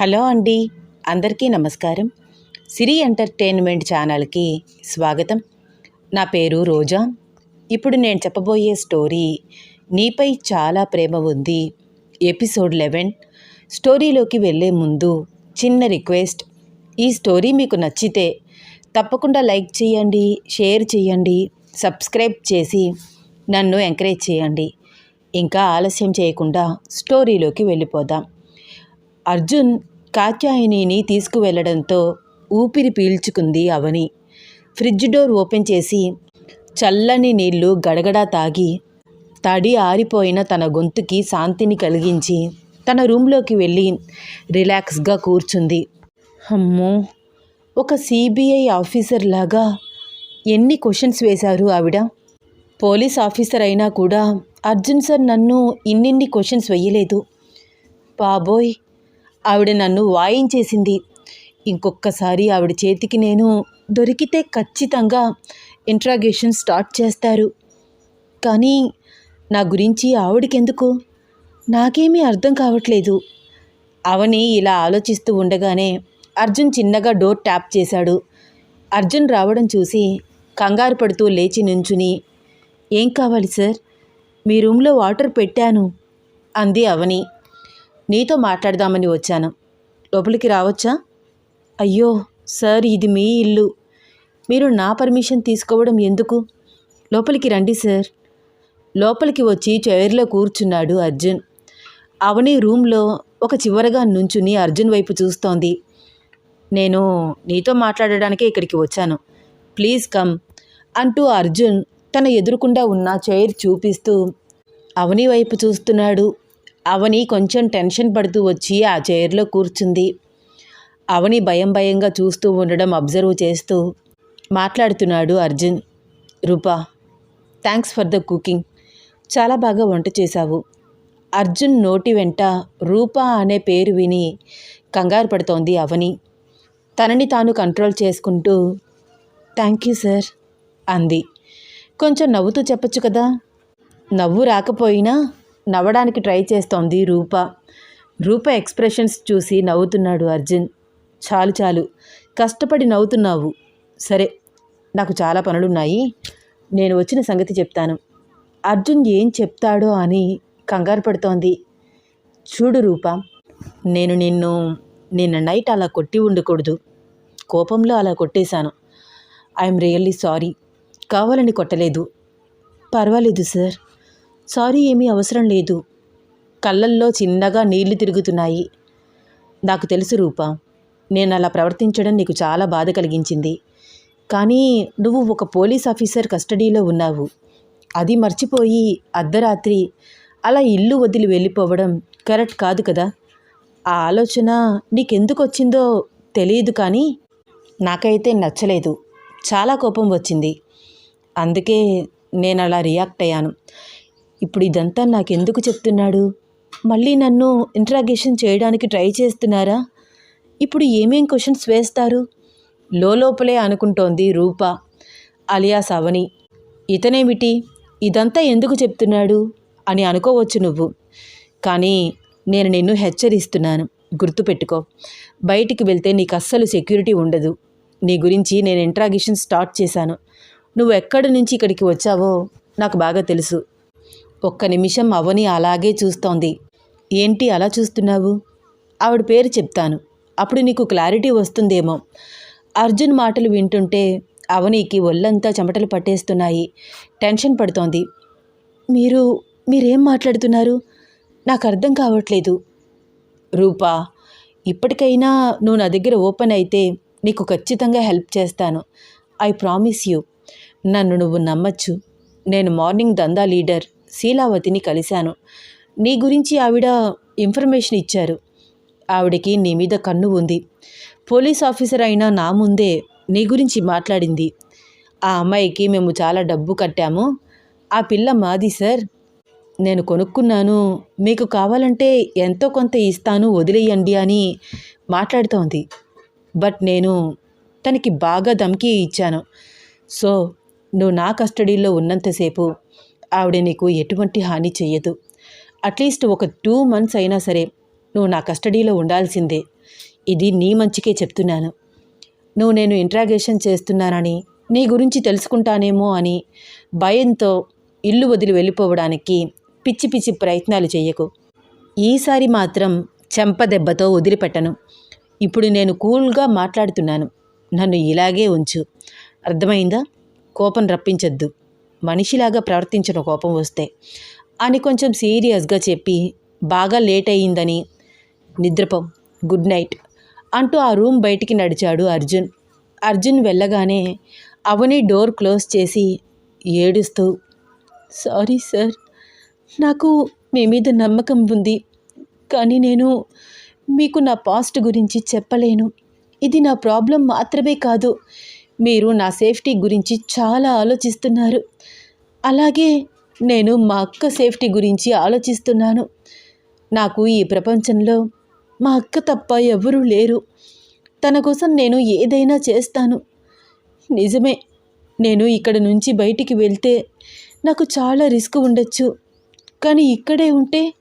Hello అండి అందరికీ నమస్కారం. సిరి ఎంటర్టైన్మెంట్ ఛానల్కి స్వాగతం. నా పేరు రోజా. ఇప్పుడు నేను చెప్పబోయే స్టోరీ నీపై చాలా ప్రేమ ఉంది ఎపిసోడ్ లెవెన్. స్టోరీలోకి వెళ్ళే ముందు చిన్న రిక్వెస్ట్ ఈ స్టోరీ మీకు నచ్చితే తప్పకుండా లైక్ చేయండి షేర్ చేయండి సబ్స్క్రైబ్ చేసి నన్ను ఎంకరేజ్ చేయండి. ఇంకా ఆలస్యం చేయకుండా స్టోరీలోకి వెళ్ళిపోదాం. అర్జున్ కాత్యాయనిని తీసుకువెళ్ళడంతో ఊపిరి పీల్చుకుంది అవని. ఫ్రిడ్జ్ డోర్ ఓపెన్ చేసి చల్లని నీళ్ళు గడగడా తాగి తడి ఆరిపోయిన తన గొంతుకి శాంతిని కలిగించి తన రూమ్లోకి వెళ్ళి రిలాక్స్గా కూర్చుంది. అమ్మో! ఒక సిబిఐ ఆఫీసర్ లాగా ఎన్ని క్వశ్చన్స్ వేశారు ఆవిడ? పోలీస్ ఆఫీసర్ అయినా కూడా అర్జున్ సార్ నన్ను ఇన్నిన్ని క్వశ్చన్స్ వెయ్యలేదు బాబోయ్! ఆవిడ నన్ను వాయించేసింది. ఇంకొక్కసారి ఆవిడ చేతికి నేను దొరికితే ఖచ్చితంగా ఇంట్రాగేషన్ స్టార్ట్ చేస్తారు. కానీ నా గురించి ఆవిడకెందుకు? నాకేమీ అర్థం కావట్లేదు. అవని ఇలా ఆలోచిస్తూ ఉండగానే అర్జున్ చిన్నగా డోర్ ట్యాప్ చేశాడు. అర్జున్ రావడం చూసి కంగారు పడుతూ లేచి నుంచుని ఏం కావాలి సార్? మీ రూమ్లో వాటర్ పెట్టాను అంది అవని. నీతో మాట్లాడదామని వచ్చాను. లోపలికి రావచ్చా? అయ్యో సార్ ఇది మీ ఇల్లు. మీరు నా పర్మిషన్ తీసుకోవడం ఎందుకు? లోపలికి రండి సార్. లోపలికి వచ్చి చైర్లో కూర్చున్నాడు అర్జున్. అవని రూమ్లో ఒక చివరగా నుంచుని అర్జున్ వైపు చూస్తోంది. నేను నీతో మాట్లాడడానికే ఇక్కడికి వచ్చాను. ప్లీజ్ కమ్ అంటూ అర్జున్ తన ఎదురుకుండా ఉన్న చైర్ చూపిస్తూ అవని వైపు చూస్తున్నాడు. అవని కొంచెం టెన్షన్ పడుతూ వచ్చి ఆ చైర్లో కూర్చుంది. అవని భయం భయంగా చూస్తూ ఉండడం అబ్జర్వ్ చేస్తూ మాట్లాడుతున్నాడు Arjun. Rupa thanks for the cooking. చాలా బాగా వంట చేశావు. అర్జున్ నోటి వెంట రూపా అనే పేరు విని కంగారు పడుతోంది అవని. తనని తాను కంట్రోల్ చేసుకుంటూ థ్యాంక్ యూ సార్ అంది. కొంచెం నవ్వుతూ చెప్పొచ్చు కదా? నవ్వు రాకపోయినా నవ్వడానికి ట్రై చేస్తోంది రూప. రూప ఎక్స్ప్రెషన్స్ చూసి నవ్వుతున్నాడు అర్జున్. చాలు చాలు. కష్టపడి నవ్వుతున్నావు. సరే నాకు చాలా పనులున్నాయి. నేను వచ్చిన సంగతి చెప్తాను. అర్జున్ ఏం చెప్తాడో అని కంగారు పడుతోంది. చూడు రూప నేను నిన్ను నిన్న నైట్ అలా కొట్టి ఉండకూడదు. కోపంలో అలా కొట్టేశాను. I'm really sorry. కావాలని కొట్టలేదు. పర్వాలేదు సార్. సారీ ఏమీ అవసరం లేదు. కళ్ళల్లో చిన్నగా నీళ్ళు తిరుగుతున్నాయి. నాకు తెలుసు రూప నేను అలా ప్రవర్తించడం నీకు చాలా బాధ కలిగించింది. కానీ నువ్వు ఒక పోలీస్ ఆఫీసర్ కస్టడీలో ఉన్నావు. అది మర్చిపోయి అర్ధరాత్రి అలా ఇల్లు వదిలి వెళ్ళిపోవడం కరెక్ట్ కాదు కదా? ఆ ఆలోచన నీకెందుకు వచ్చిందో తెలియదు కానీ నాకైతే నచ్చలేదు. చాలా కోపం వచ్చింది. అందుకే నేను అలా రియాక్ట్ అయ్యాను. ఇప్పుడు ఇదంతా నాకెందుకు చెప్తున్నాడు? మళ్ళీ నన్ను ఇంట్రాగేషన్ చేయడానికి ట్రై చేస్తున్నారా? ఇప్పుడు ఏమేం క్వశ్చన్స్ వేస్తారు? లోపలే అనుకుంటోంది రూప అలియాస్ అవని. ఇతనేమిటి? ఇదంతా ఎందుకు చెప్తున్నాడు? అని అనుకోవచ్చు నువ్వు. కానీ నేను నిన్ను హెచ్చరిస్తున్నాను. గుర్తుపెట్టుకో. బయటికి వెళ్తే నీకు అస్సలు సెక్యూరిటీ ఉండదు. నీ గురించి నేను ఇంట్రాగేషన్ స్టార్ట్ చేశాను. నువ్వు ఎక్కడి నుంచి ఇక్కడికి వచ్చావో నాకు బాగా తెలుసు. ఒక్క నిమిషం అవని అలాగే చూస్తోంది. ఏంటి అలా చూస్తున్నావు? ఆవిడ పేరు చెప్తాను. అప్పుడు నీకు క్లారిటీ వస్తుందేమో. అర్జున్ మాటలు వింటుంటే అవనికి ఒళ్ళంతా చెమటలు పట్టేస్తున్నాయి. టెన్షన్ పడుతోంది. మీరు మీరేం మాట్లాడుతున్నారు? నాకు అర్థం కావట్లేదు. రూపా ఇప్పటికైనా నువ్వు నా దగ్గర ఓపెన్ అయితే నీకు ఖచ్చితంగా హెల్ప్ చేస్తాను. I promise you. నన్ను నువ్వు నమ్మచ్చు. నేను మార్నింగ్ దందా లీడర్. శీలావతిని కలిశాను. నీ గురించి ఆవిడ ఇన్ఫర్మేషన్ ఇచ్చారు. ఆవిడకి నీ మీద కన్ను ఉంది. పోలీస్ ఆఫీసర్ అయినా నా ముందే నీ గురించి మాట్లాడింది. ఆ అమ్మాయికి మేము చాలా డబ్బు కట్టాము. ఆ పిల్ల మాది సార్. నేను కొనుక్కున్నాను. మీకు కావాలంటే ఎంతో కొంత ఇస్తాను వదిలేయండి అని మాట్లాడుతోంది. బట్ నేను తనకి బాగా ధమ్కీ ఇచ్చాను. సో నువ్వు నా కస్టడీలో ఉన్నంతసేపు ఆవిడ నీకు ఎటువంటి హాని చెయ్యదు. అట్లీస్ట్ ఒక టూ మంత్స్ అయినా సరే నువ్వు నా కస్టడీలో ఉండాల్సిందే. ఇది నీ మంచికే చెప్తున్నాను. నువ్వు నేను ఇంట్రాగేషన్ చేస్తున్నానని నీ గురించి తెలుసుకుంటానేమో అని భయంతో ఇల్లు వదిలి వెళ్ళిపోవడానికి పిచ్చి పిచ్చి ప్రయత్నాలు చేయకు ఈసారి మాత్రం చెంపదెబ్బతో వదిలిపెట్టను. ఇప్పుడు నేను కూల్గా మాట్లాడుతున్నాను. నన్ను ఇలాగే ఉంచు. అర్థమైందా? కోపం రప్పించద్దు. మనిషిలాగా ప్రవర్తించిన కోపం వస్తే అని కొంచెం సీరియస్గా చెప్పి బాగా లేట్ అయ్యిందని నిద్రపో గుడ్ నైట్ అంటూ ఆ రూమ్ బయటికి నడిచాడు అర్జున్. అర్జున్ వెళ్ళగానే అవని డోర్ క్లోజ్ చేసి ఏడుస్తూ సారీ సార్ నాకు మీ మీద నమ్మకం ఉంది కానీ నేను మీకు నా పాస్ట్ గురించి చెప్పలేను. ఇది నా ప్రాబ్లం మాత్రమే కాదు. మీరు నా సేఫ్టీ గురించి చాలా ఆలోచిస్తున్నారు. అలాగే నేను మా అక్క సేఫ్టీ గురించి ఆలోచిస్తున్నాను. నాకు ఈ ప్రపంచంలో మా అక్క తప్ప ఎవరూ లేరు. తన కోసం నేను ఏదైనా చేస్తాను. నిజమే నేను ఇక్కడ నుంచి బయటికి వెళ్తే నాకు చాలా రిస్క్ ఉండొచ్చు. కానీ ఇక్కడే ఉంటే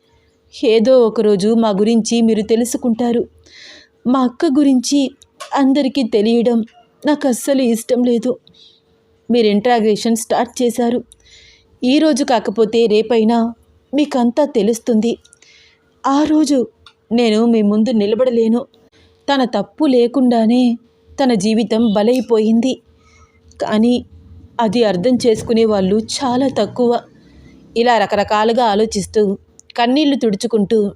ఏదో ఒకరోజు మా గురించి మీరు తెలుసుకుంటారు. మా అక్క గురించి అందరికీ తెలియడం నాకు అస్సలు ఇష్టం లేదు. మీరు ఇంట్రాగ్రేషన్ స్టార్ట్ చేశారు. ఈరోజు కాకపోతే రేపైనా మీకంతా తెలుస్తుంది. ఆ రోజు నేను మీ ముందు నిలబడలేను. తన తప్పు లేకుండానే తన జీవితం బలైపోయింది. కానీ అది అర్థం చేసుకునే వాళ్ళు చాలా తక్కువ. ఇలా రకరకాలుగా ఆలోచిస్తూ కన్నీళ్ళు తుడుచుకుంటూ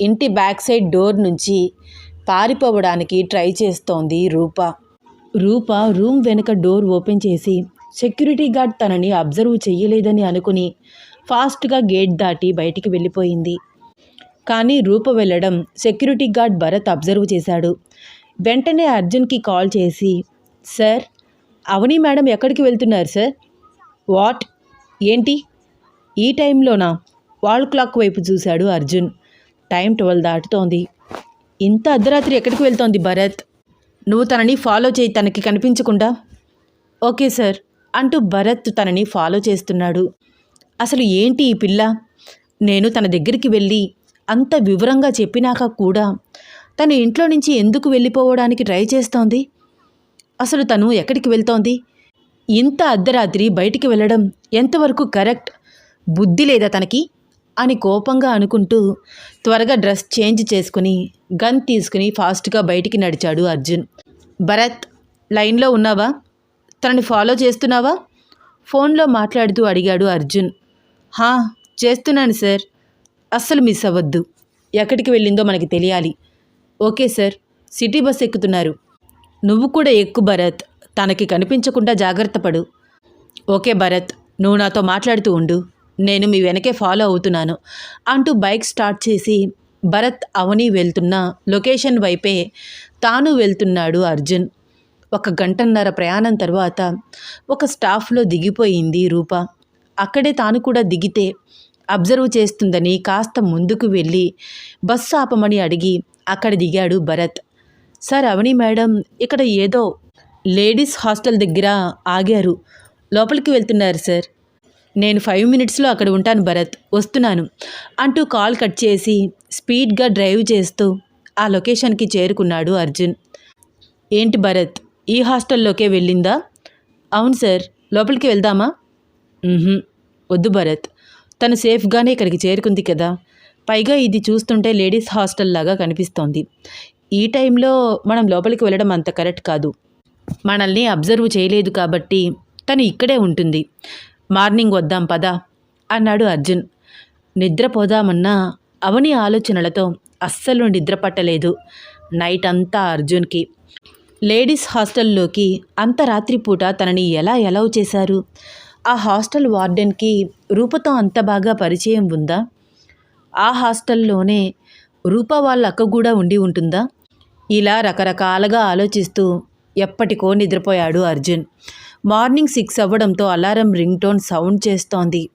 ఇంటి బ్యాక్ సైడ్ డోర్ నుంచి పారిపోవడానికి ట్రై చేస్తోంది రూప. రూప రూమ్ వెనుక డోర్ ఓపెన్ చేసి సెక్యూరిటీ గార్డ్ తనని అబ్జర్వ్ చెయ్యలేదని అనుకుని ఫాస్ట్గా గేట్ దాటి బయటికి వెళ్ళిపోయింది. కానీ రూప వెళ్ళడం సెక్యూరిటీ గార్డ్ భరత్ అబ్జర్వ్ చేశాడు. వెంటనే అర్జున్కి కాల్ చేసి సార్ అవని మేడం ఎక్కడికి వెళ్తున్నారు సార్? వాట్? ఏంటి? ఈ టైంలోనా? వాల్ క్లాక్ వైపు చూశాడు అర్జున్. Time twelve దాటుతోంది. ఇంత అర్ధరాత్రి ఎక్కడికి వెళ్తోంది భరత్? నువ్వు తనని ఫాలో చేయి తనకి కనిపించకుండా. ఓకే సార్ అంటూ భరత్ తనని ఫాలో చేస్తున్నాడు. అసలు ఏంటి ఈ పిల్ల? నేను తన దగ్గరికి వెళ్ళి అంత వివరంగా చెప్పినాక కూడా తన ఇంట్లో నుంచి ఎందుకు వెళ్ళిపోవడానికి ట్రై చేస్తోంది? అసలు తను ఎక్కడికి వెళ్తోంది? ఇంత అర్ధరాత్రి బయటికి వెళ్ళడం ఎంతవరకు కరెక్ట్? బుద్ధి లేదా తనకి? అని కోపంగా అనుకుంటూ త్వరగా డ్రెస్ చేంజ్ చేసుకుని గన్ తీసుకుని ఫాస్ట్గా బయటికి నడిచాడు అర్జున్. భరత్ లైన్లో ఉన్నావా? తనని ఫాలో చేస్తున్నావా? ఫోన్లో మాట్లాడుతూ అడిగాడు అర్జున్. హా చేస్తున్నాను సార్. అస్సలు మిస్ అవ్వద్దు. ఎక్కడికి వెళ్ళిందో మనకి తెలియాలి. ఓకే సార్ సిటీ బస్ ఎక్కుతున్నారు. నువ్వు కూడా ఎక్కు భరత్. తనకి కనిపించకుండా జాగ్రత్త పడు. ఓకే భరత్ నువ్వు నాతో మాట్లాడుతూ ఉండు. నేను మీ వెనకే ఫాలో అవుతున్నాను అంటూ బైక్ స్టార్ట్ చేసి భరత్ అవని వెళ్తున్న లొకేషన్ వైపే తాను వెళ్తున్నాడు అర్జున్. ఒక గంటన్నర ప్రయాణం తర్వాత ఒక స్టాఫ్లో దిగిపోయింది రూప. అక్కడే తాను కూడా దిగితే అబ్జర్వ్ చేస్తుందని కాస్త ముందుకు వెళ్ళి బస్సు ఆపమని అడిగి అక్కడ దిగాడు భరత్. సార్ అవని మేడం ఇక్కడ ఏదో లేడీస్ హాస్టల్ దగ్గర ఆగారు. లోపలికి వెళ్తున్నారు సార్. నేను ఫైవ్ మినిట్స్లో అక్కడ ఉంటాను భరత్ వస్తున్నాను. అంటూ కాల్ కట్ చేసి స్పీడ్గా డ్రైవ్ చేస్తూ ఆ లొకేషన్కి చేరుకున్నాడు అర్జున్. ఏంటి భరత్ ఈ హాస్టల్లోకే వెళ్ళిందా? అవును సార్ లోపలికి వెళ్దామా? వద్దు భరత్ తను సేఫ్గానే ఇక్కడికి చేరుకుంది కదా. పైగా ఇది చూస్తుంటే లేడీస్ హాస్టల్ లాగా కనిపిస్తోంది. ఈ టైంలో మనం లోపలికి వెళ్ళడం అంత కరెక్ట్ కాదు. మనల్ని అబ్జర్వ్ చేయలేదు కాబట్టి తను ఇక్కడే ఉంటుంది. మార్నింగ్ వద్దాం పదా అన్నాడు అర్జున్. నిద్రపోదామన్నా అవని ఆలోచనలతో అస్సలు నిద్రపట్టలేదు నైట్ అంతా అర్జున్కి. లేడీస్ హాస్టల్లోకి అంత రాత్రిపూట తనని ఎలా ఎలవ్ చేశారు? ఆ హాస్టల్ వార్డెన్కి రూపతో అంత బాగా పరిచయం ఉందా? ఆ హాస్టల్లోనే రూప వాళ్ళ అక్క కూడా ఉండి ఉంటుందా? ఇలా రకరకాలుగా ఆలోచిస్తూ ఎప్పటికో నిద్రపోయాడు అర్జున్. మార్నింగ్ సిక్స్ అవ్వడంతో అలారం రింగ్ టోన్ సౌండ్ చేస్తోంది.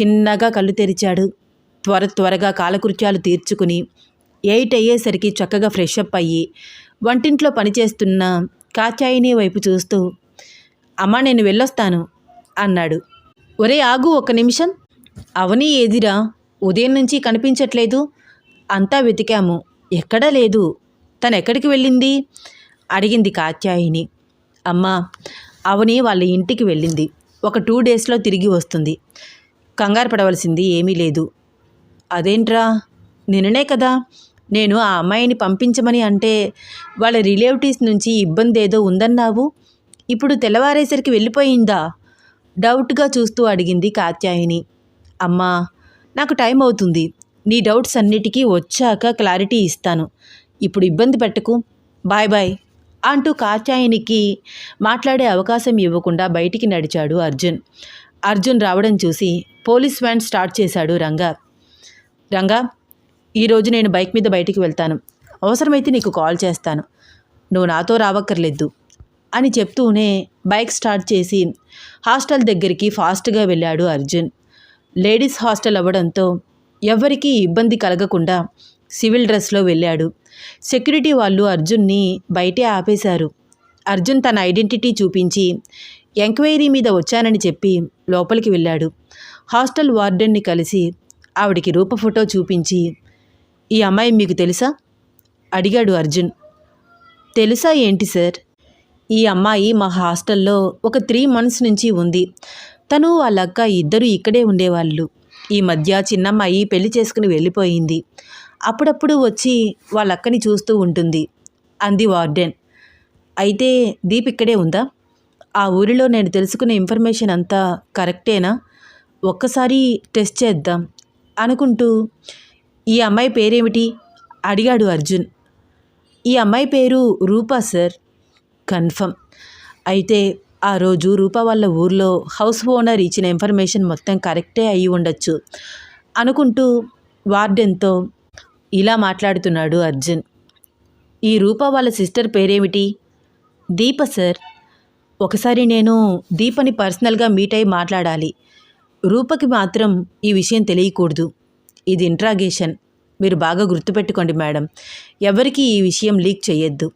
చిన్నగా కళ్ళు తెరిచాడు. త్వర త్వరగా కాలకృత్యాలు తీర్చుకుని ఎయిట్ అయ్యేసరికి చక్కగా ఫ్రెష్ అప్ అయ్యి వంటింట్లో పనిచేస్తున్న కాచాయిని వైపు చూస్తూ అమ్మా నేను వెళ్ళొస్తాను అన్నాడు. ఒరే ఆగు ఒక్క నిమిషం. అవని ఏదిరా? ఉదయం నుంచి కనిపించట్లేదు. అంతా వెతికాము. ఎక్కడా లేదు. తను ఎక్కడికి వెళ్ళింది? అడిగింది కాత్యాయిని. అమ్మా అవని వాళ్ళ ఇంటికి వెళ్ళింది. ఒక టూ డేస్లో తిరిగి వస్తుంది. కంగారు పడవలసింది ఏమీ లేదు. అదేంట్రా? నిన్ననే కదా? నేను ఆ అమ్మాయిని పంపించమని అంటే వాళ్ళ రిలేటివ్స్ నుంచి ఇబ్బంది ఏదో ఉందన్నావు? ఇప్పుడు తెల్లవారేసరికి వెళ్ళిపోయిందా? డౌట్గా చూస్తూ అడిగింది కాత్యాయిని. అమ్మా నాకు టైం అవుతుంది. నీ డౌట్స్ అన్నిటికీ వచ్చాక క్లారిటీ ఇస్తాను. ఇప్పుడు ఇబ్బంది పెట్టకు. Bye bye. అంటూ కాత్యాయనికి మాట్లాడే అవకాశం ఇవ్వకుండా బయటికి నడిచాడు అర్జున్. అర్జున్ రావడం చూసి పోలీస్ వ్యాన్ స్టార్ట్ చేశాడు రంగా. రంగా ఈరోజు నేను బైక్ మీద బయటికి వెళ్తాను. అవసరమైతే నీకు కాల్ చేస్తాను. నువ్వు నాతో రావక్కర్లేదు అని చెప్తూనే బైక్ స్టార్ట్ చేసి హాస్టల్ దగ్గరికి ఫాస్ట్గా వెళ్ళాడు అర్జున్. లేడీస్ హాస్టల్ అవ్వడంతో ఎవ్వరికీ ఇబ్బంది కలగకుండా సివిల్ డ్రెస్లో వెళ్ళాడు. సెక్యూరిటీ వాళ్ళు అర్జున్ని బయటే ఆపేశారు. అర్జున్ తన ఐడెంటిటీ చూపించి ఎంక్వైరీ మీద వచ్చానని చెప్పి లోపలికి వెళ్ళాడు. హాస్టల్ వార్డెన్ని కలిసి ఆవిడికి రూప ఫోటో చూపించి ఈ అమ్మాయి మీకు తెలుసా? అడిగాడు అర్జున్. తెలుసా ఏంటి సార్? ఈ అమ్మాయి మా హాస్టల్లో ఒక త్రీ మంత్స్ నుంచి ఉంది. తను వాళ్ళ అక్క ఇద్దరు ఇక్కడే ఉండేవాళ్ళు. ఈ మధ్య చిన్నమ్మాయి పెళ్ళి చేసుకుని వెళ్ళిపోయింది. అప్పుడప్పుడు వచ్చి వాళ్ళ అక్కని చూస్తూ ఉంటుంది అంది వార్డెన్. అయితే దీప్ ఇక్కడే ఉందా? ఆ ఊరిలో నేను తెలుసుకున్న ఇన్ఫర్మేషన్ అంతా కరెక్టేనా? ఒక్కసారి టెస్ట్ చేద్దాం అనుకుంటూ ఈ అమ్మాయి పేరేమిటి? అడిగాడు అర్జున్. ఈ అమ్మాయి పేరు రూపా సార్. కన్ఫర్మ్. అయితే ఆ రోజు రూపా వాళ్ళ ఊర్లో హౌస్ ఓనర్ ఇచ్చిన ఇన్ఫర్మేషన్ మొత్తం కరెక్టే అయి ఉండొచ్చు అనుకుంటూ వార్డెన్తో ఇలా మాట్లాడుతున్నాడు అర్జున్. ఈ రూపా వాళ్ళ సిస్టర్ పేరేమిటి? దీప సార్. ఒకసారి నేను దీపని పర్సనల్గా మీట్ అయి మాట్లాడాలి. రూపకి మాత్రం ఈ విషయం తెలియకూడదు. ఇది ఇంట్రాగేషన్. మీరు బాగా గుర్తుపెట్టుకోండి మేడం. ఎవరికి ఈ విషయం లీక్ చేయొద్దు.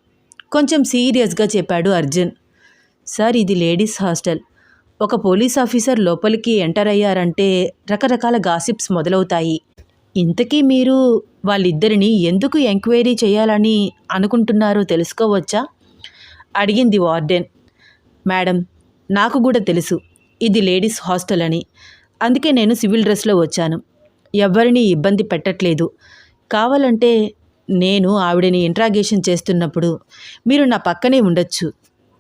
కొంచెం సీరియస్గా చెప్పాడు అర్జున్. సార్ ఇది లేడీస్ హాస్టల్. ఒక పోలీస్ ఆఫీసర్ లోపలికి ఎంటర్ అయ్యారంటే రకరకాల గాసిప్స్ మొదలవుతాయి. ఇంతకీ మీరు వాళ్ళిద్దరిని ఎందుకు ఎంక్వైరీ చేయాలని అనుకుంటున్నారో తెలుసుకోవచ్చా? అడిగింది వార్డెన్. మేడం నాకు కూడా తెలుసు. ఇది లేడీస్ హాస్టల్ అని. అందుకే నేను సివిల్ డ్రెస్లో వచ్చాను. ఎవరిని ఇబ్బంది పెట్టట్లేదు. కావాలంటే నేను ఆవిడని ఇంట్రాగేషన్ చేస్తున్నప్పుడు మీరు నా పక్కనే ఉండొచ్చు.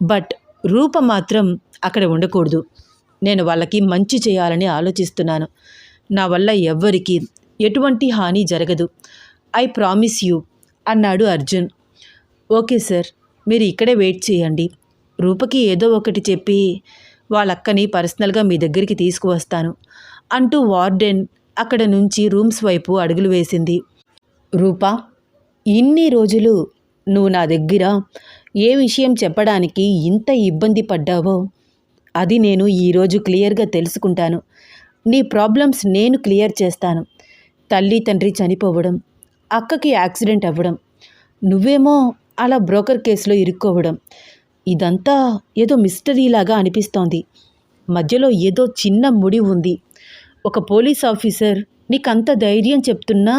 బట్ రూప మాత్రం అక్కడ ఉండకూడదు. నేను వాళ్ళకి మంచి చేయాలని ఆలోచిస్తున్నాను. నా వల్ల ఎవ్వరికి ఎటువంటి హాని జరగదు. ఐ ప్రామిస్ యూ అన్నాడు అర్జున్. ఓకే సార్ మీరు ఇక్కడే వెయిట్ చేయండి. రూపకి ఏదో ఒకటి చెప్పి వాళ్ళక్కని పర్సనల్గా మీ దగ్గరికి తీసుకువస్తాను అంటూ వార్డెన్ అక్కడ నుంచి రూమ్స్ వైపు అడుగులు వేసింది. రూపా ఇన్ని రోజులు నువ్వు నా దగ్గర ఏ విషయం చెప్పడానికి ఇంత ఇబ్బంది పడ్డావో అది నేను ఈరోజు క్లియర్గా తెలుసుకుంటాను. నీ ప్రాబ్లమ్స్ నేను క్లియర్ చేస్తాను. తల్లి తండ్రి చనిపోవడం అక్కకి యాక్సిడెంట్ అవ్వడం నువ్వేమో అలా బ్రోకర్ కేసులో ఇరుక్కోవడం ఇదంతా ఏదో మిస్టరీలాగా అనిపిస్తోంది. మధ్యలో ఏదో చిన్న ముడి ఉంది. ఒక పోలీస్ ఆఫీసర్ నీకంత ధైర్యం చెప్తున్నా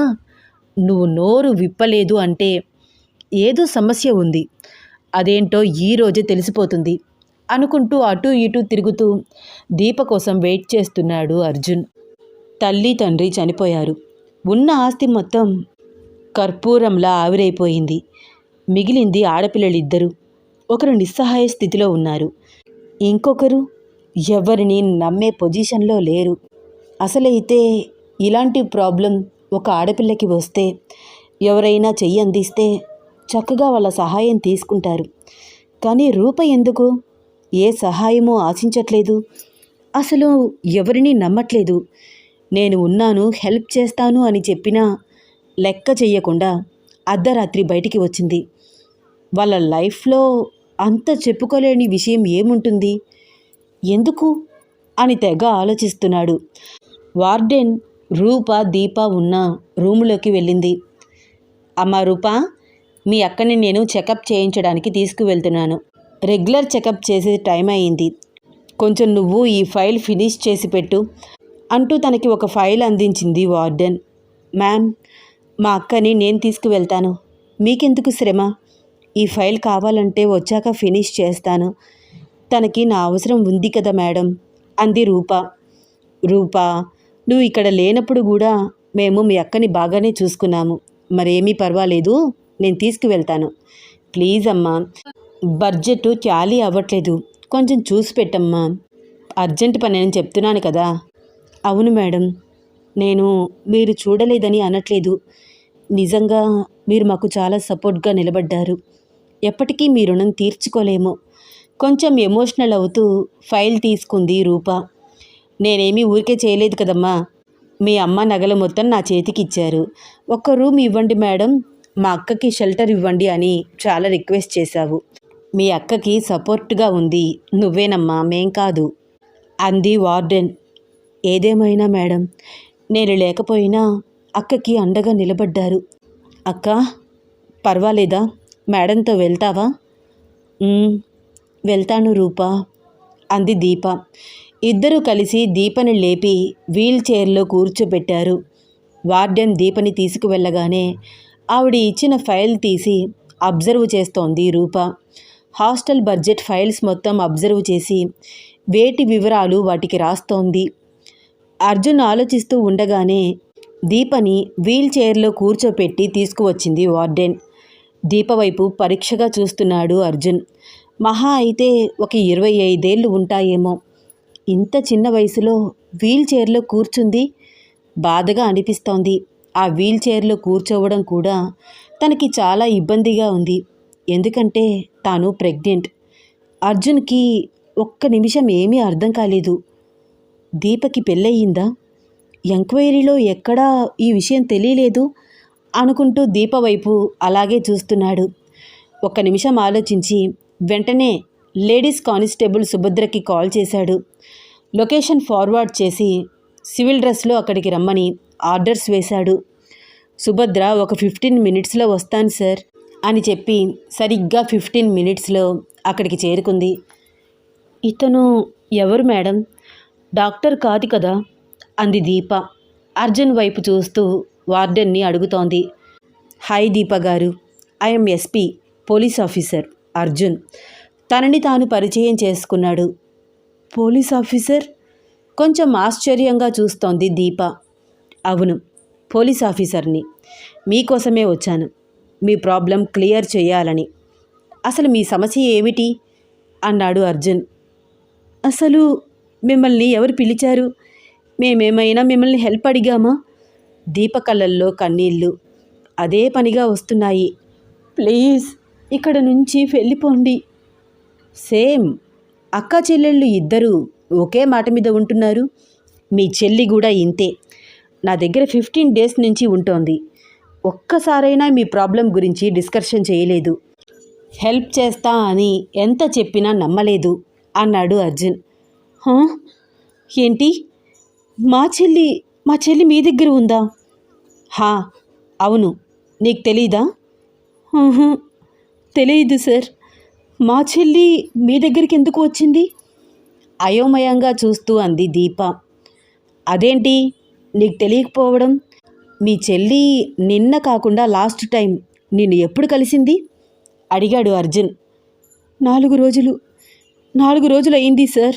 నువ్వు నోరు విప్పలేదు అంటే ఏదో సమస్య ఉంది. అదేంటో ఈరోజే తెలిసిపోతుంది అనుకుంటూ అటు ఇటు తిరుగుతూ దీప కోసం వెయిట్ చేస్తున్నాడు అర్జున్. తల్లి తండ్రి చనిపోయారు. ఉన్న ఆస్తి మొత్తం కర్పూరంలా ఆవిరైపోయింది. మిగిలింది ఆడపిల్లలిద్దరూ. ఒకరు నిస్సహాయ స్థితిలో ఉన్నారు. ఇంకొకరు ఎవరిని నమ్మే పొజిషన్లో లేరు. అసలైతే ఇలాంటి ప్రాబ్లం ఒక ఆడపిల్లకి వస్తే ఎవరైనా చెయ్యి అందిస్తే చక్కగా వాళ్ళ సహాయం తీసుకుంటారు. కానీ రూప ఎందుకు? ఏ సహాయమో ఆశించట్లేదు. అసలు ఎవరిని నమ్మట్లేదు. నేను ఉన్నాను హెల్ప్ చేస్తాను అని చెప్పినా లెక్క చెయ్యకుండా అర్ధరాత్రి బయటికి వచ్చింది. వాళ్ళ లైఫ్లో అంత చెప్పుకోలేని విషయం ఏముంటుంది? ఎందుకు? అని తెగ ఆలోచిస్తున్నాడు. వార్డెన్ రూప దీప ఉన్న రూములోకి వెళ్ళింది. అమ్మ రూప మీ అక్కని నేను చెకప్ చేయించడానికి తీసుకువెళ్తున్నాను. రెగ్యులర్ చెకప్ చేసే టైం అయింది కొంచెం నువ్వు ఈ ఫైల్ ఫినిష్ చేసి పెట్టు. అంటూ తనకి ఒక ఫైల్ అందించింది వార్డెన్. మ్యామ్ మా అక్కని నేను తీసుకువెళ్తాను. మీకెందుకు శ్రమ? ఈ ఫైల్ కావాలంటే వచ్చాక ఫినిష్ చేస్తాను. తనకి నా అవసరం ఉంది కదా మేడం అంది రూప. రూప నువ్వు ఇక్కడ లేనప్పుడు కూడా మేము మీ అక్కని బాగానే చూసుకున్నాము. మరేమీ పర్వాలేదు నేను తీసుకువెళ్తాను. ప్లీజ్ అమ్మా బడ్జెట్ ట్యాలీ అవ్వట్లేదు. కొంచెం చూసి పెట్టమ్మా. అర్జెంట్ పని అని చెప్తున్నాను కదా. అవును మేడం. నేను మీరు చూడలేదని అనట్లేదు. నిజంగా మీరు మాకు చాలా సపోర్ట్గా నిలబడ్డారు. ఎప్పటికీ మీ రుణం తీర్చుకోలేము. కొంచెం ఎమోషనల్ అవుతూ ఫైల్ తీసుకుంది రూప. నేనేమీ ఊరికే చేయలేదు కదమ్మా. మీ అమ్మ నగలు మొత్తం నా చేతికి ఇచ్చారు. ఒక్క రూమ్ ఇవ్వండి మేడం. మా అక్కకి షెల్టర్ ఇవ్వండి అని చాలా రిక్వెస్ట్ చేశావు. మీ అక్కకి సపోర్ట్గా ఉంది. నువ్వేనమ్మా మేం కాదు. అంది వార్డెన్. ఏదేమైనా మేడం. నేను లేకపోయినా అక్కకి అండగా నిలబడ్డారు. అక్క పర్వాలేదా? మేడంతో వెళ్తావా? వెళ్తాను రూపా అంది దీప. ఇద్దరూ కలిసి దీపని లేపి వీల్ చైర్లో కూర్చోబెట్టారు. వార్డెన్ దీపని తీసుకువెళ్ళగానే ఆవిడ ఇచ్చిన ఫైల్ తీసి అబ్జర్వ్ చేస్తోంది రూప. హాస్టల్ బడ్జెట్ ఫైల్స్ మొత్తం అబ్జర్వ్ చేసి వేటి వివరాలు వాటికి రాస్తోంది. అర్జున్ ఆలోచిస్తూ ఉండగానే దీపని వీల్ చైర్లో కూర్చోపెట్టి తీసుకువచ్చింది వార్డెన్. దీప వైపు పరీక్షగా చూస్తున్నాడు అర్జున్. మహా అయితే ఒక ఇరవై ఐదేళ్ళు ఉంటాయేమో. ఇంత చిన్న వయసులో వీల్ చైర్లో కూర్చుంది? బాధగా అనిపిస్తోంది. ఆ వీల్ చైర్లో కూర్చోవడం కూడా తనకి చాలా ఇబ్బందిగా ఉంది. ఎందుకంటే తాను ప్రెగ్నెంట్. అర్జున్కి ఒక్క నిమిషం ఏమీ అర్థం కాలేదు. దీపకి పెళ్ళయిందా ఎంక్వైరీలో ఎక్కడా ఈ విషయం తెలియలేదు అనుకుంటూ దీప వైపు అలాగే చూస్తున్నాడు. ఒక్క నిమిషం ఆలోచించి వెంటనే లేడీస్ కానిస్టేబుల్ సుభద్రకి కాల్ చేశాడు. లొకేషన్ ఫార్వర్డ్ చేసి సివిల్ డ్రెస్లో అక్కడికి రమ్మని ఆర్డర్స్ వేశాడు. సుభద్ర ఒక ఫిఫ్టీన్ మినిట్స్లో వస్తాను సార్ అని చెప్పి సరిగ్గా ఫిఫ్టీన్ మినిట్స్లో అక్కడికి చేరుకుంది. ఇతను ఎవరు మేడం? డాక్టర్ కాదు కదా? అంది దీప. అర్జున్ వైపు చూస్తూ వార్డెన్ని అడుగుతోంది. Hi Deepa garu. I'm SP police officer Arjun. తనని తాను పరిచయం చేసుకున్నాడు. Police officer? కొంచెం ఆశ్చర్యంగా చూస్తోంది దీప. అవును పోలీస్ ఆఫీసర్ని. మీకోసమే వచ్చాను. మీ ప్రాబ్లం క్లియర్ చేయాలని. అసలు మీ సమస్య ఏమిటి? అన్నాడు అర్జున్. అసలు మిమ్మల్ని ఎవరు పిలిచారు? మేమేమైనా మిమ్మల్ని హెల్ప్ అడిగామా? దీపకళల్లో కన్నీళ్ళు అదే పనిగా వస్తున్నాయి. ప్లీజ్ ఇక్కడ నుంచి వెళ్ళిపోండి. సేమ్ అక్క చెల్లెళ్ళు ఇద్దరూ ఒకే మాట మీద ఉంటున్నారు. మీ చెల్లి కూడా ఇంతే. నా దగ్గర ఫిఫ్టీన్ డేస్ నుంచి ఉంటోంది. ఒక్కసారైనా మీ ప్రాబ్లం గురించి డిస్కషన్ చేయలేదు. హెల్ప్ చేస్తా అని ఎంత చెప్పినా నమ్మలేదు అన్నాడు అర్జున్. ఏంటి? మా చెల్లి మా చెల్లి మీ దగ్గర ఉందా? హా అవును. నీకు తెలీదా? తెలియదు సార్. మా చెల్లి మీ దగ్గరికి ఎందుకు వచ్చింది? అయోమయంగా చూస్తూ అంది దీప. అదేంటి? నీకు తెలియకపోవడం? మీ చెల్లి నిన్న కాకుండా లాస్ట్ టైం నిన్ను ఎప్పుడు కలిసింది? అడిగాడు అర్జున్. నాలుగు రోజులు. నాలుగు రోజులు అయింది సార్.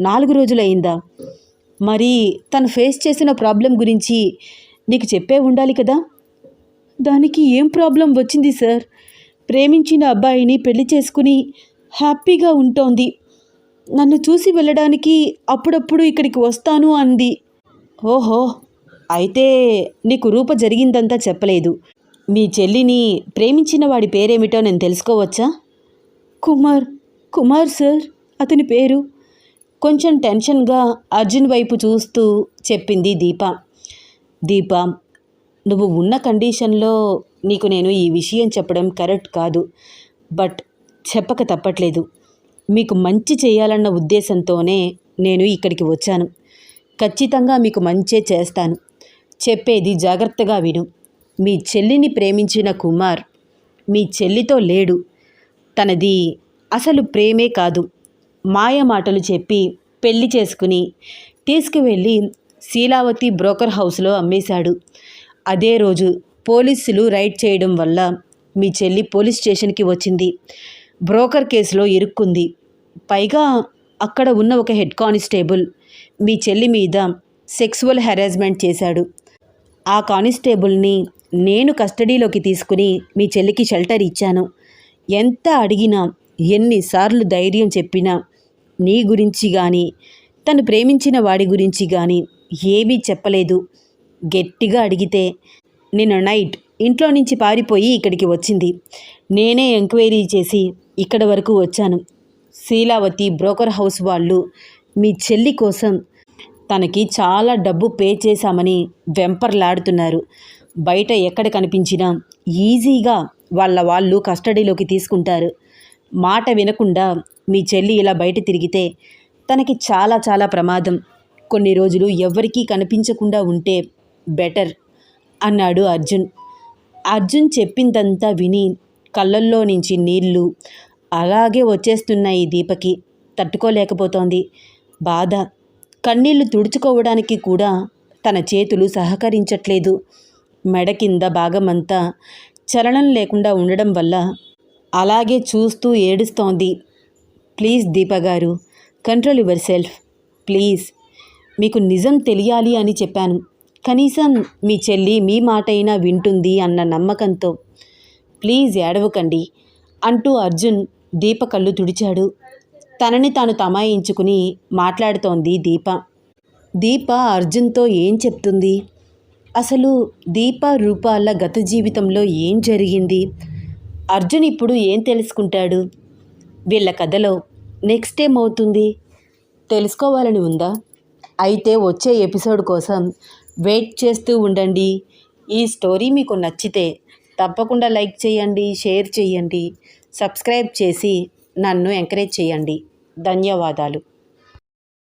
నాలుగు రోజులు అయిందా మరి తను ఫేస్ చేసిన ప్రాబ్లం గురించి నీకు చెప్పే ఉండాలి కదా? దానికి ఏం ప్రాబ్లం వచ్చింది సార్? ప్రేమించిన అబ్బాయిని పెళ్ళి చేసుకుని హ్యాపీగా ఉంటోంది. నన్ను చూసి వెళ్ళడానికి అప్పుడప్పుడు ఇక్కడికి వస్తాను అంది. ఓహో అయితే నీకు రూప జరిగిందంతా చెప్పలేదు. మీ చెల్లిని ప్రేమించిన వాడి పేరేమిటో నేను తెలుసుకోవచ్చా? కుమార్ కుమార్ సార్. అతని పేరు కొంచెం టెన్షన్గా అర్జున్ వైపు చూస్తూ చెప్పింది దీప. దీప నువ్వు ఉన్న కండిషన్లో నీకు నేను ఈ విషయం చెప్పడం కరెక్ట్ కాదు. బట్ చెప్పక తప్పట్లేదు. మీకు మంచి చేయాలన్న ఉద్దేశంతోనే నేను ఇక్కడికి వచ్చాను. ఖచ్చితంగా మీకు మంచే చేస్తాను. చెప్పేది జాగ్రత్తగా విను. మీ చెల్లిని ప్రేమించిన కుమార్ మీ చెల్లితో లేడు. తనది అసలు ప్రేమే కాదు. మాయ మాటలు చెప్పి పెళ్ళి చేసుకుని తీసుకువెళ్ళి శీలావతి బ్రోకర్ హౌస్లో అమ్మేశాడు. అదే రోజు పోలీసులు రైడ్ చేయడం వల్ల మీ చెల్లి పోలీస్ స్టేషన్కి వచ్చింది. బ్రోకర్ కేసులో ఇరుక్కుంది. పైగా అక్కడ ఉన్న ఒక హెడ్ కానిస్టేబుల్ మీ చెల్లి మీద సెక్సువల్ హెరాస్మెంట్ చేశాడు. ఆ కానిస్టేబుల్ని నేను కస్టడీలోకి తీసుకుని మీ చెల్లికి షెల్టర్ ఇచ్చాను. ఎంత అడిగినా ఎన్నిసార్లు ధైర్యం చెప్పినా నీ గురించి కానీ తను ప్రేమించిన వాడి గురించి కానీ ఏమీ చెప్పలేదు. గట్టిగా అడిగితే నిన్న నైట్ ఇంట్లో నుంచి పారిపోయి ఇక్కడికి వచ్చింది. నేనే ఎంక్వైరీ చేసి ఇక్కడ వరకు వచ్చాను. శీలావతి బ్రోకర్ హౌస్ వాళ్ళు మీ చెల్లి కోసం తనకి చాలా డబ్బు పే చేశామని వెంపర్లాడుతున్నారు. బయట ఎక్కడ కనిపించినా ఈజీగా వాళ్ళ వాళ్ళు కస్టడీలోకి తీసుకుంటారు. మాట వినకుండా మీ చెల్లి ఇలా బయట తిరిగితే తనకి చాలా చాలా ప్రమాదం. కొన్ని రోజులు ఎవ్వరికీ కనిపించకుండా ఉంటే బెటర్ అన్నాడు అర్జున్. అర్జున్ చెప్పిందంతా విని కళ్ళల్లో నుంచి నీళ్ళు అలాగే వచ్చేస్తున్నాయి దీపకి. తట్టుకోలేకపోతోంది. బాధ. కన్నీళ్ళు తుడుచుకోవడానికి కూడా తన చేతులు సహకరించట్లేదు. మెడ కింద భాగమంతా చలనం లేకుండా ఉండడం వల్ల అలాగే చూస్తూ ఏడుస్తోంది. ప్లీజ్ దీప గారు కంట్రోల్ యువర్ సెల్ఫ్. ప్లీజ్. మీకు నిజం తెలియాలి అని చెప్పాను. కనీసం మీ చెల్లి మీ మాట అయినా వింటుంది అన్న నమ్మకంతో. ప్లీజ్ ఏడవకండి అంటూ అర్జున్ దీప కళ్ళు తుడిచాడు. తనని తాను తమాయించుకుని మాట్లాడుతోంది దీప. దీప అర్జున్తో ఏం చెప్తుంది? అసలు దీప రూపాల గత జీవితంలో ఏం జరిగింది? అర్జున్ ఇప్పుడు ఏం తెలుసుకుంటాడు? వీళ్ళ కథలో నెక్స్ట్ ఏమవుతుంది? తెలుసుకోవాలని ఉందా? అయితే వచ్చే ఎపిసోడ్ కోసం వెయిట్ చేస్తూ ఉండండి. ఈ స్టోరీ మీకు నచ్చితే తప్పకుండా లైక్ చేయండి షేర్ చేయండి సబ్స్క్రైబ్ చేసి నన్ను ఎంకరేజ్ చేయండి. ధన్యవాదాలు.